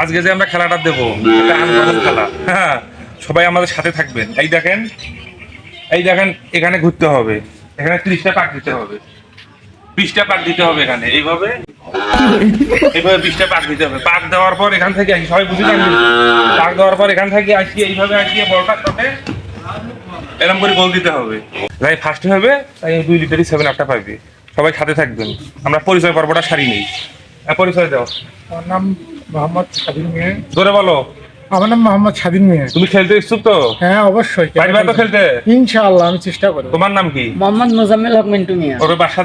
আজকে যে আমরা খেলাটা দেবো খেলা। হ্যাঁ সবাই আমাদের সাথে থাকবেন। এই দেখেন এই দেখেন এখানে ঘুরতে হবে। এখানে ত্রিশটা পাক দিতে হবে। বিশটা পাক দিতে হবে এখানে এইভাবে। এইভাবে বিশটা পাক দিতে হবে। পাক দেওয়ার পর এখান থেকে আসি সবাই বুঝে যান পাক দেওয়ার পর এখান থেকে আসি এইভাবে আসিয়ে বলটা সাথে এরকম করে গোল দিতে হবে। যাই ফার্স্ট হবে তাই দুই লিটারই সেভেন আপটা পাইবে। সবাই সাথে থাকবেন। আমরা পরিচয় পর্বটা সারি নেই। হ্যাঁ, পরিচয় দাও। আমার নাম মোহাম্মদ স্বাধীন মিয়া। ধরে বলো। আমার নাম মোহাম্মদ স্বাধীন মিয়া। তুমি খেলতে ইচ্ছুক তো? হ্যাঁ অবশ্যই। পারবা তো খেলতে? ইনশাআল্লাহ আমি চেষ্টা করব। তোমার নাম কি? মোহাম্মদ মোজাম্মেল হক মিন্টু মিয়া। ওর বাসা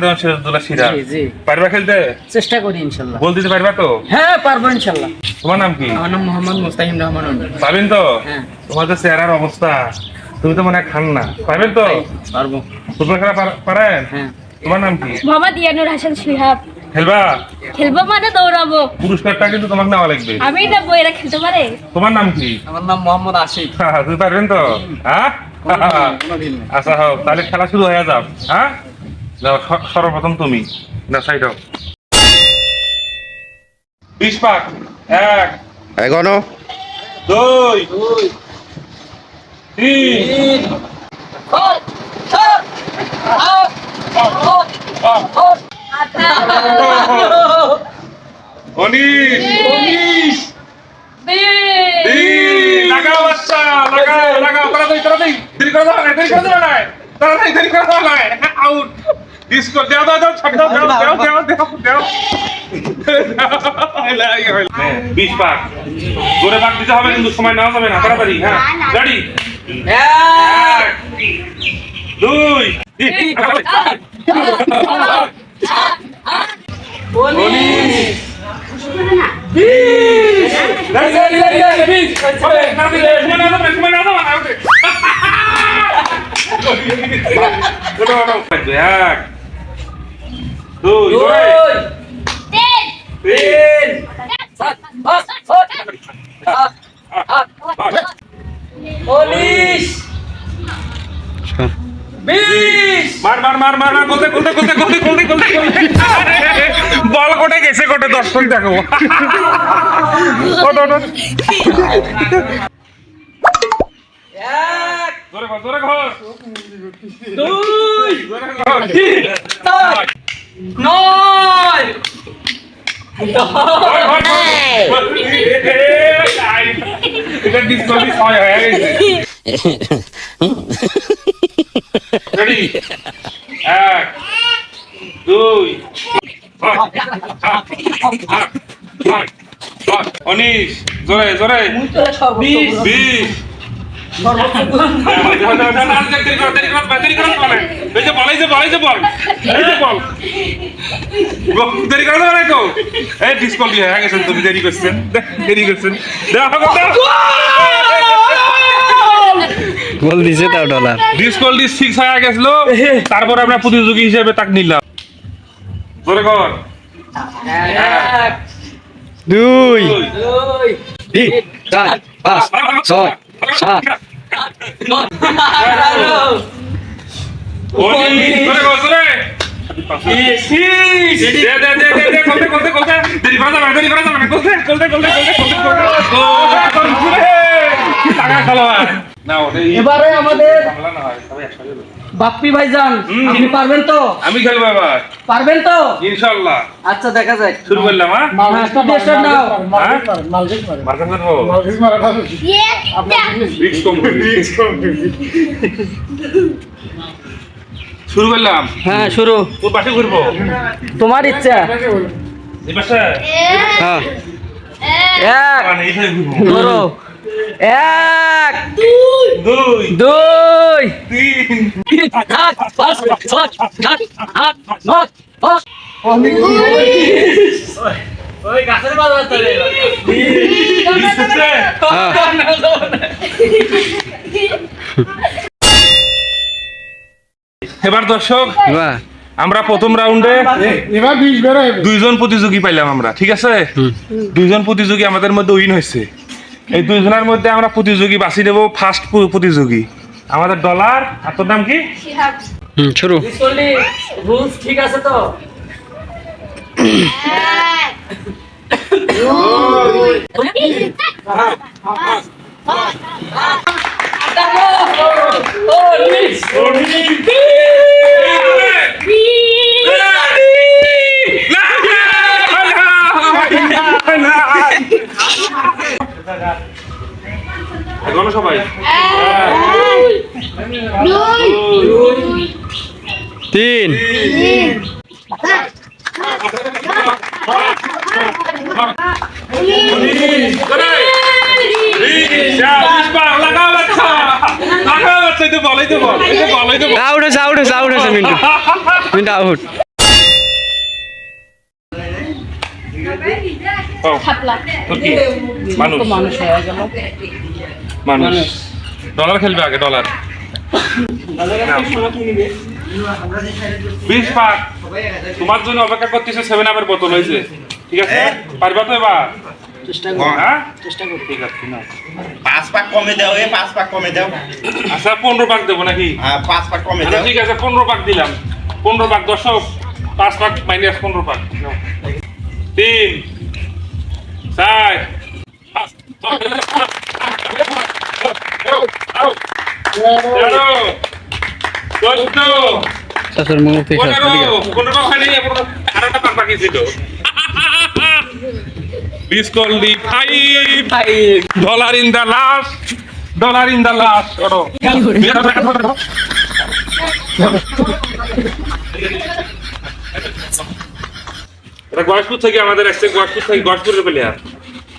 সিরা। জি জি। পারবা খেলতে? চেষ্টা করি ইনশাল্লাহ বল দিতে পারবা তো? হ্যাঁ পারব ইনশাল্লাহ তোমার নাম কি? আমার নাম মোহাম্মদ মুস্তাহিম রহমান পাবেন তো? হ্যাঁ। তোমাদের চেহারার অবস্থা। তুমি তো মনে হয় খান না। পাবেন তো? পারব। ফুটবল খেলা পারেন? হ্যাঁ। তোমার নাম কি? মোহাম্মদ ইয়ানুর হাসান শিহাব খেলবা? খেলব মানে দৌড়াবো। পুরস্কারটা কিন্তু তোমাকে নেওয়া লাগবে। আমি নেব এরা খেলতে পারে? তোমার নাম কি? আমার নাম মোহাম্মদ আশিক। তুমি পারবেন তো? হ্যাঁ আচ্ছা হোক তাহলে খেলা শুরু হয়ে যাও হ্যাঁ যাও সর্বপ্রথম তুমি। না সাইড হোক বিশ পাক এক দুই তিন। উনিশ তিন লাগাও বাচ্চা লাগাও লাগাও। তাড়াতাড়ি তাড়াতাড়ি। দেরি করে দাও না দেরি করে দাও না তাড়াতাড়ি দেরি করে দাও না আউট। ডিসকো দাও দাও দাও ছাড় দাও দাও দাও দাও দাও দাও। বিশ পাক। জোরে পাক দিতে হবে কিন্তু সময় নেওয়া যাবে না। তাড়াতাড়ি হ্যাঁ। রেডি এক। দুই। তিন এক দুই তিন উনিশ বিশ মার মার মার মার মার কোথায় কোথায় কোথায় কোথায় কোথায় কোথায় কোথায় বল কোটে গেছে কোটে দর্শন দেখো ওটো ওটো এক নয়। এটা হয়ে গেছে। রেডি দুই উনিশ জোরে জোরে। বিশ। বিশ। দেরি করে না তো এই ডিসকল দিয়ে হয়ে গেছেন তুমি দেরি করছেন। দেরি করছেন। গোল দিছে তাও ডলার। ডিসকল দিয়ে সিক্স হয়ে গেছিল। তারপর আমরা প্রতিযোগী হিসেবে তাক নিলাম। জোরে কর। এক দুই। তিন চার পাঁচ ছয় সাত। এবারে আমাদের হয়। বাপ্পি ভাইজান আপনি পারবেন তো? আমি খেলব এবার। পারবেন তো? ইনশাল্লাহ। আচ্ছা দেখা যাক। শুরু করলাম হ্যাঁ? হ্যাঁ, studio start নাও। মালদিভ মারে, মালদিভ মারে। রিক্স কম শুরু করলাম। হ্যাঁ শুরু। তোর পাশে ঘুরবো? তোমার ইচ্ছা। এই পাশে হ্যাঁ। এক মানে ঘুরবো। ধরো। এক দুই। দুই। তিন সাত পাঁচ ছয় সাত আট নয় দশ। ওই গাছের বাজার চলে দিচ্ছে এবার দর্শক আমরা প্রথম রাউন্ডে এবার দুইজন প্রতিযোগী পাইলাম আমরা ঠিক আছে? দুইজন প্রতিযোগী আমাদের মধ্যে উইন হয়েছে। এই দুইজনের মধ্যে আমরা প্রতিযোগী বাছি নেব ফার্স্ট প্রতিযোগী। আমাদের ডলার আর তোর নাম কি? হুম শুরু। রুলস ঠিক আছে তো? এখনও সবাই তিন। আউট হয়েছে আউট হয়েছে আউট হয়েছে মিন্টু মিন্টু আউট মানুষ। ডলার খেলবে আগে ডলার বিশ পাক তোমার জন্য অপেক্ষা করতেছে সেভেন আপের বোতল হয়েছে ঠিক আছে পারবা তো এবার হ্যাঁ ঠিক আছে না পাঁচ পাক কমে দাও এ পাঁচ পাক কমে দাও আচ্ছা পনেরো পাক দেবো নাকি হ্যাঁ পাঁচ পাক কমে আচ্ছা দাও ঠিক আছে পনেরো পাক দিলাম পনেরো পাক দর্শক পাঁচ পাক মাইনাস পনেরো পাক নাও। তিন চার পাঁচ, চাচার মুখ থেকে ছিল বিশ কল্লি five dollar in the last dollar in the last করো এটা গয়েশপুর থেকে আমাদের আসছে গয়েশপুর থেকে গয়েশপুরের প্লেয়ার।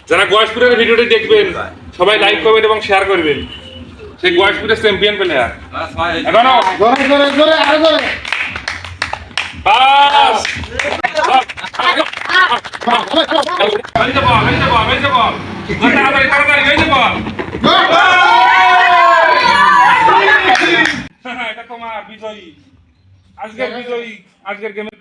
যারা গয়েশপুরের ভিডিওটি দেখবেন সবাই লাইক করবেন এবং শেয়ার করবেন সেই গোয়াসপুরের চ্যাম্পিয়ন প্লেয়ার এটা তোমার বিজয়ী আজকের বিজয়ী আজকের গেমের